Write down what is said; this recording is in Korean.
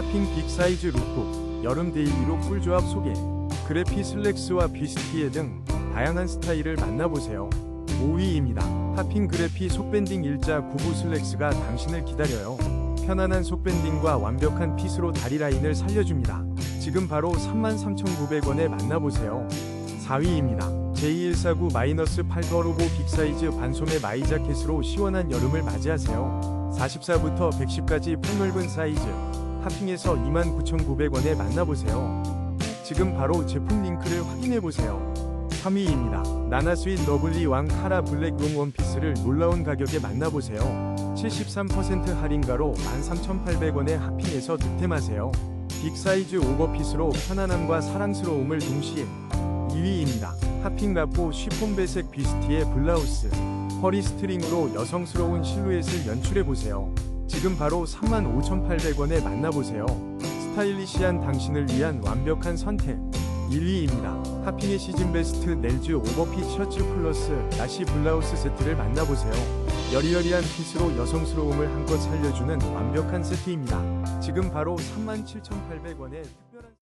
핫핑 빅 사이즈 룩북 여름 데일리로 꿀조합 소개 그래피 슬랙스와 비스티에 등 다양한 스타일을 만나보세요. 5위입니다. 핫핑 그래피 속밴딩 일자 구부 슬랙스가 당신을 기다려요. 편안한 속밴딩과 완벽한 핏으로 다리 라인을 살려줍니다. 지금 바로 33,900원에 만나보세요. 4위입니다. J149-8 빅사이즈 반소매 마이 자켓으로 시원한 여름을 맞이하세요. 44부터 110까지 폭넓은 사이즈 핫핑에서 29,900원에 만나보세요. 지금 바로 제품 링크를 확인해보세요. 3위입니다. 나나스윗 러블리 왕 카라 블랙 롱 원피스를 놀라운 가격에 만나보세요. 73% 할인가로 13,800원에 핫핑에서 득템하세요. 빅사이즈 오버핏으로 편안함과 사랑스러움을 동시에 2위입니다. 핫핑 라포 쉬폰 배색 비스티의 블라우스 허리 스트링으로 여성스러운 실루엣을 연출해보세요. 지금 바로 35,800원에 만나보세요. 스타일리시한 당신을 위한 완벽한 선택 1위입니다. 핫핑의 시즌 베스트 넬즈 오버핏 셔츠 플러스 나시 블라우스 세트를 만나보세요. 여리여리한 핏으로 여성스러움을 한껏 살려주는 완벽한 세트입니다. 지금 바로 37,800원에 특별한